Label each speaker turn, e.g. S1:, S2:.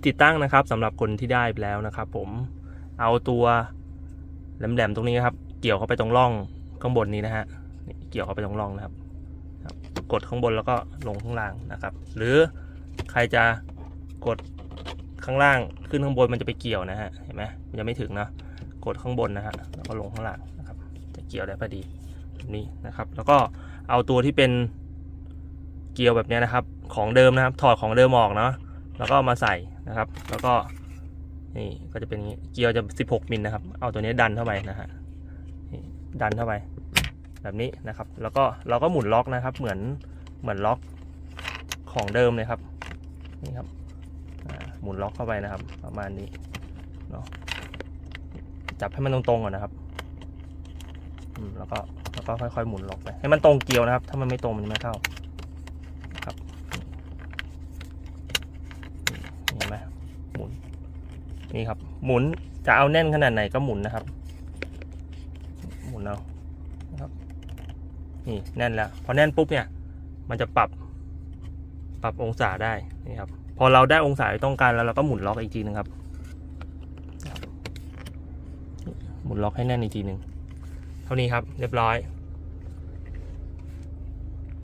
S1: ที่ติดตั้งนะครับสำหรับคนที่ได้ไปแล้วนะครับ ผมเอาตัวแหลมๆตรงนี้ครับ เกี่ยวเข้าไปตรงร่องข้างบนนี้นะฮะนี่เกี่ยวเข้าไปตรงร่องนะครับ กดข้างบนแล้วก็ลงข้างล่างนะครับ หรือใครจะกดข้างล่างขึ้นข้างบนมันจะไปเกี่ยวนะฮะเห็นไหมมันจะไม่ถึงนะกดข้างบนนะฮะแล้วก็ลงข้างล่างนะครับ จะเกี่ยวได้พอดีแบบนี้นะครับ แล้วก็เอาตัวที่เป็นเกลียวแบบนี้นะครับ ของเดิมนะครับ ถอดของเดิมออกเนาะแล้วก็มาใส่ นะครับ แล้วก็นี่ก็จะเป็นเกลียวจะ 16 มิลนะครับ เอาตัวนี้ดันเข้าไปนะฮะดันเข้าไป แบบนี้นะครับ แล้วก็เราก็หมุนล็อกนะครับ เหมือนเหมือนล็อกของเดิมเลยครับนี่ครับหมุนล็อกเข้าไปนะครับ ประมาณนี้เนาะจับให้มันตรงๆก่อนนะครับแล้วก็แล้วก็ค่อยๆหมุนล็อกไป ให้มันตรงเกลียวนะครับ ถ้ามันไม่ตรงมันไม่เข้าครับนี่เห็นไหมหมุน นี่ครับ หมุนจะเอาแน่นขนาดไหนก็หมุนนะครับ หมุนเอานี่แน่นแล้วพอแน่นปุ๊บเนี่ย มันจะปรับ ปรับองศาได้นี่ครับ พอเราได้องศาที่ต้องการแล้วเราก็หมุนล็อกอีกทีหนึงครับ หมุนล็อกให้แน่นอีกทีหนึ่งเท่านี้ครับ เรียบร้อย